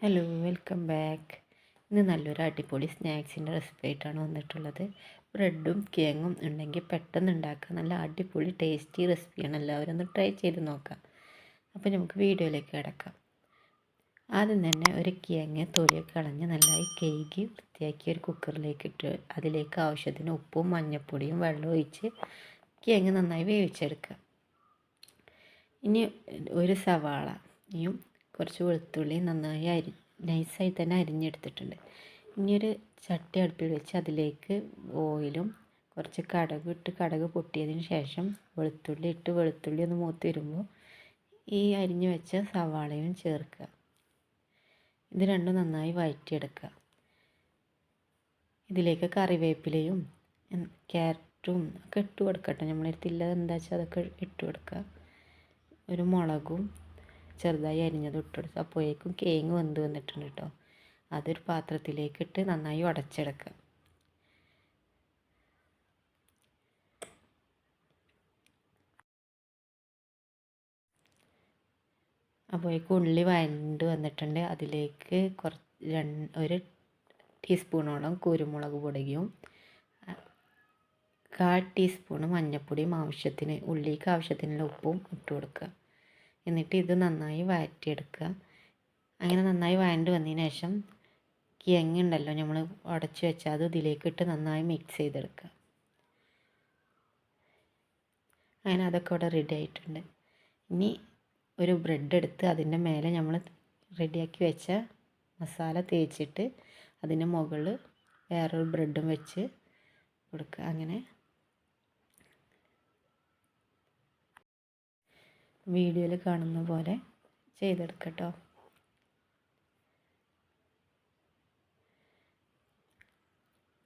Hello welcome back ഇന്ന് നല്ലൊരു അടിപൊളി സ്നാക്സിന്റെ റെസിപ്പി ആയിട്ടാണ് വന്നിട്ടുള്ളത്. ബ്രെഡും കേങ്ങും ഉണ്ടെങ്കിൽ പെട്ടെന്ന് ഉണ്ടാക്കുക നല്ല അടിപൊളി ടേസ്റ്റി റെസിപ്പിയാണ്. എല്ലാവരും ഒന്ന് ട്രൈ ചെയ്ത് നോക്കാം. അപ്പോൾ നമുക്ക് വീഡിയോയിലേക്ക് കിടക്കാം. ആദ്യം തന്നെ ഒരു കിഴങ്ങ് തൊലിയൊക്കെ കളഞ്ഞ് നല്ലതായി കേകി വൃത്തിയാക്കി ഒരു കുക്കറിലേക്ക് ഇട്ട് അതിലേക്ക് ആവശ്യത്തിന് ഉപ്പും മഞ്ഞൾപ്പൊടിയും വെള്ളം ഒഴിച്ച് കിഴങ്ങ് നന്നായി വേവിച്ചെടുക്കുക. ഇനി ഒരു സവാളയും കുറച്ച് വെളുത്തുള്ളി നന്നായി അരി നൈസായി തന്നെ അരിഞ്ഞെടുത്തിട്ടുണ്ട്. ഇനിയൊരു ചട്ടി അടുപ്പിൽ വെച്ച് അതിലേക്ക് ഓയിലും കുറച്ച് കടക് ഇട്ട് കടക് പൊട്ടിയതിന് ശേഷം വെളുത്തുള്ളി ഇട്ട് വെളുത്തുള്ളി ഒന്ന് മൂത്ത് വരുമ്പോൾ ഈ അരിഞ്ഞു വെച്ച സവാളയും ചേർക്കുക. ഇത് രണ്ടും നന്നായി വഴറ്റിയെടുക്കുക ഇതിലേക്ക് കറിവേപ്പിലയും ക്യാരറ്റും ഒക്കെ ഇട്ട് കൊടുക്കട്ടെ. നമ്മളെടുത്തില്ല എന്താ വെച്ചാൽ അതൊക്കെ ഇട്ട് കൊടുക്കുക. ഒരു മുളകും ചെറുതായി അരിഞ്ഞത് ഇട്ട് അപ്പോഴേക്കും കേങ്ങ് വെന്ത് വന്നിട്ടുണ്ട് കേട്ടോ. അതൊരു പാത്രത്തിലേക്ക് ഇട്ട് നന്നായി ഉടച്ചെടുക്കുക. അപ്പോഴേക്കും ഉള്ളി വരണ്ട് വന്നിട്ടുണ്ട്. അതിലേക്ക് കുറച്ച് രണ്ട് ഒരു ടീസ്പൂണോളം കുരുമുളക് പൊടിയും കാൽ ടീസ്പൂണ് മഞ്ഞൾപ്പൊടിയും ആവശ്യത്തിന് ഉള്ളിക്ക് ആവശ്യത്തിനുള്ള ഉപ്പും ഇട്ട് കൊടുക്കുക എന്നിട്ട് ഇത് നന്നായി വഴറ്റിയെടുക്കുക. അങ്ങനെ നന്നായി വഴണ്ട് വന്നതിന് ശേഷം കിഴങ്ങുണ്ടല്ലോ നമ്മൾ ഉടച്ചു വെച്ചാൽ അത് ഇതിലേക്കിട്ട് നന്നായി മിക്സ് ചെയ്തെടുക്കുക. അങ്ങനെ അതൊക്കെ ഇവിടെ റെഡി ആയിട്ടുണ്ട്. ഇനി ഒരു ബ്രെഡ് എടുത്ത് അതിന്റെ മേലെ നമ്മൾ റെഡിയാക്കി വെച്ച മസാല തേച്ചിട്ട് അതിന്റെ മുകളിൽ വേറൊരു ബ്രെഡും വെച്ച് കൊടുക്കുക. അങ്ങനെ വീഡിയോയിൽ കാണുന്ന പോലെ ചെയ്തെടുക്കട്ടോ.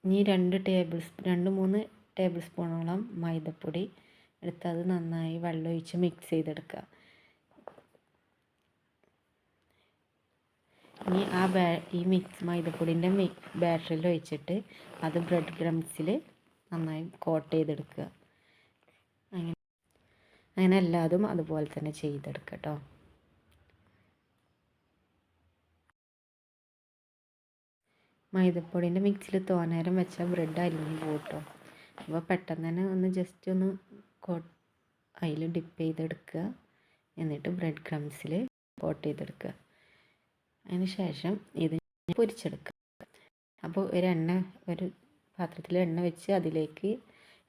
ഇനി രണ്ട് ടേബിൾ രണ്ട് മൂന്ന് ടേബിൾ സ്പൂണോളം മൈദപ്പൊടി എടുത്ത് അത് നന്നായി വെള്ളമൊഴിച്ച് മിക്സ് ചെയ്തെടുക്കുക ഇനി ആ ബാ ഈ മിക്സ് മൈദപ്പൊടിന്റെ മിക്സ് ബാറ്ററിൽ ഒഴിച്ചിട്ട് അത് ബ്രെഡ് ക്രംസിൽ നന്നായി കോട്ട് ചെയ്തെടുക്കുക. അങ്ങനെ അങ്ങനെ എല്ലാതും അതുപോലെ തന്നെ ചെയ്തെടുക്കുക കേട്ടോ മൈദപ്പൊടിന്റെ മിക്സിൽ തോന്നേരം വെച്ചാൽ ബ്രെഡ് അലിഞ്ഞ് പോട്ടോ. അപ്പോൾ പെട്ടെന്ന് തന്നെ ഒന്ന് ജസ്റ്റ് ഒന്ന് കോ അതിൽ ഡിപ്പ് ചെയ്തെടുക്കുക. എന്നിട്ട് ബ്രെഡ് ക്രംസിൽ കോട്ട് ചെയ്തെടുക്കുക. അതിന് ശേഷം ഇത് പൊരിച്ചെടുക്കുക. അപ്പോൾ ഒരു എണ്ണ ഒരു പാത്രത്തിൽ എണ്ണ വെച്ച് അതിലേക്ക്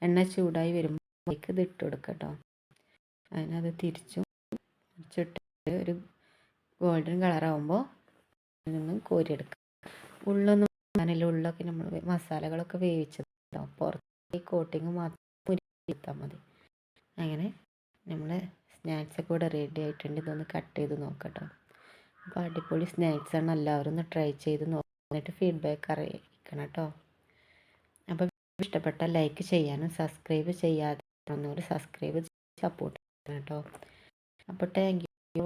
എണ്ണ ചൂടായി വരുമ്പോഴേക്ക് ഇത് ഇട്ട് കൊടുക്കുക കേട്ടോ. അതിനത് തിരിച്ചും മറിച്ചിട്ട് ഒരു ഗോൾഡൻ കളറാകുമ്പോൾ അതിൽ നിന്നും കോരിയെടുക്കുക ഉള്ളൊന്നും അങ്ങനെയല്ല ഉള്ളൊക്കെ നമ്മൾ മസാലകളൊക്കെ വേവിച്ചത് പുറത്ത് കോട്ടിങ് മാത്രം മുരിത്താൽ മതി. അങ്ങനെ നമ്മൾ സ്നാക്സൊക്കെ ഇവിടെ റെഡി ആയിട്ടുണ്ട്. ഇതൊന്ന് കട്ട് ചെയ്ത് നോക്കട്ടോ. അപ്പോൾ അടിപൊളി സ്നാക്സ് ആണ്. എല്ലാവരും ഒന്ന് ട്രൈ ചെയ്ത് നോക്കിയിട്ട് ഫീഡ്ബാക്ക് അറിയിക്കണം കേട്ടോ അപ്പോൾ ഇഷ്ടപ്പെട്ട ലൈക്ക് ചെയ്യാനും സബ്സ്ക്രൈബ് ചെയ്യാതെ ഒന്നുകൂടി സബ്സ്ക്രൈബ് സപ്പോർട്ട് കേട്ടോ അപ്പോൾ താങ്ക് യു